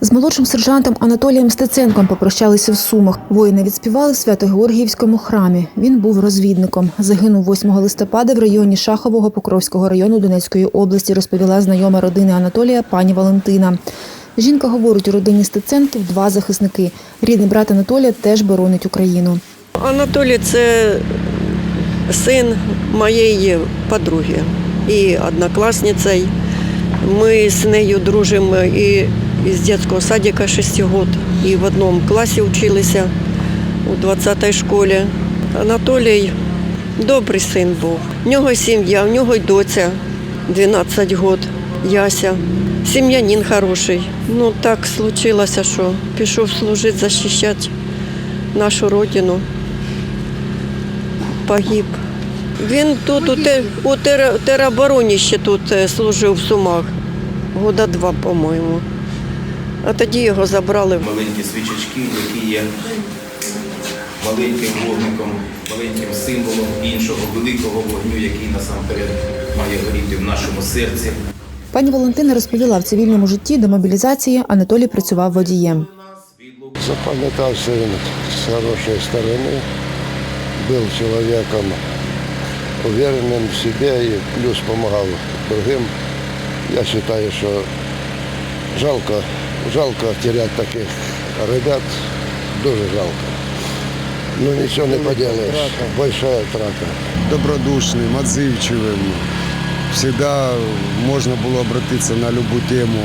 З молодшим сержантом Анатолієм Стеценком попрощалися в Сумах. Воїни відспівали в Свято-Георгіївському храмі. Він був розвідником. Загинув 8 листопада в районі Шахового Покровського району Донецької області, розповіла знайома родини Анатолія пані Валентина. Жінка говорить, у родині Стеценків два захисники. Рідний брат Анатолія теж боронить Україну. Анатолій це син моєї подруги і однокласниця. Ми з нею дружимо і з дитячого садика 6 років, і в одному класі вчилися у 20-й школі. Анатолій добрий син був. В нього сім'я, в нього й доця 12 років, Яся. Сім'янин хороший. Ну так случилося, що пішов служити, захищати нашу родину погиб. Він тут у, те, у тер, теробороні ще тут е, служив в Сумах. Года два, по-моєму. А тоді його забрали. маленькі свічечки, які є маленьким вогником, маленьким символом іншого великого вогню, який насамперед має горіти в нашому серці. Пані Валентина розповіла, в цивільному житті до мобілізації Анатолій працював водієм. Запам'ятався він з хорошої сторони, був чоловіком уверенним в собі і плюс допомагав другим. Я вважаю, що жалко, жалко теряти таких ребят, дуже жалко. Ну нічого не поділаєш, большая трата. добродушным, отзывчивым. Всегда можно было обратиться на любую тему.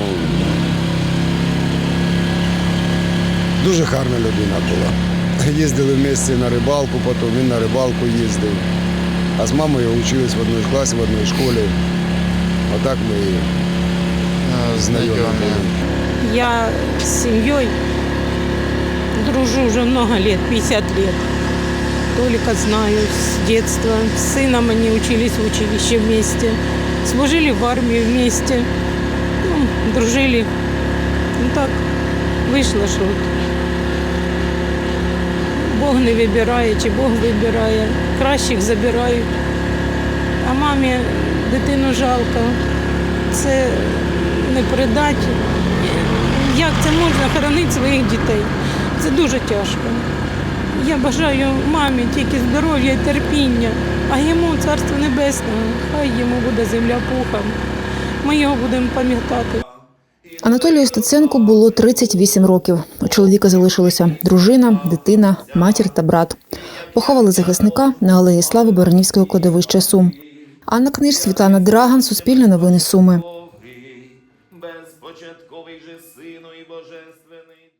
Дуже гарна людина була. Їздили вместе на рибалку, потім він на рибалку їздив. А з мамою учились в одній класі, в одній школі. Отак ми і знайомі були. Я с семьей дружу уже много лет, 50 лет. Толика знаю с детства. С сыном они учились в училище вместе. Служили в армии вместе. Ну, дружили. Ну так, вийшло, що от Бог не вибирає, чи Бог вибирає. Кращих забирають. А мамі дитину жалко. Це не передати. Як це можна хоронити своїх дітей? Це дуже тяжко. Я бажаю мамі тільки здоров'я і терпіння, а йому царство небесне, хай йому буде земля пухом. Ми його будемо пам'ятати. Анатолію Стеценку було 38 років. У чоловіка залишилися дружина, дитина, матір та брат. Поховали захисника на алеї слави Баранівського кладовища Сум. Анна Книж, Світлана Драган, Суспільне новини Суми. Же сину і божественний.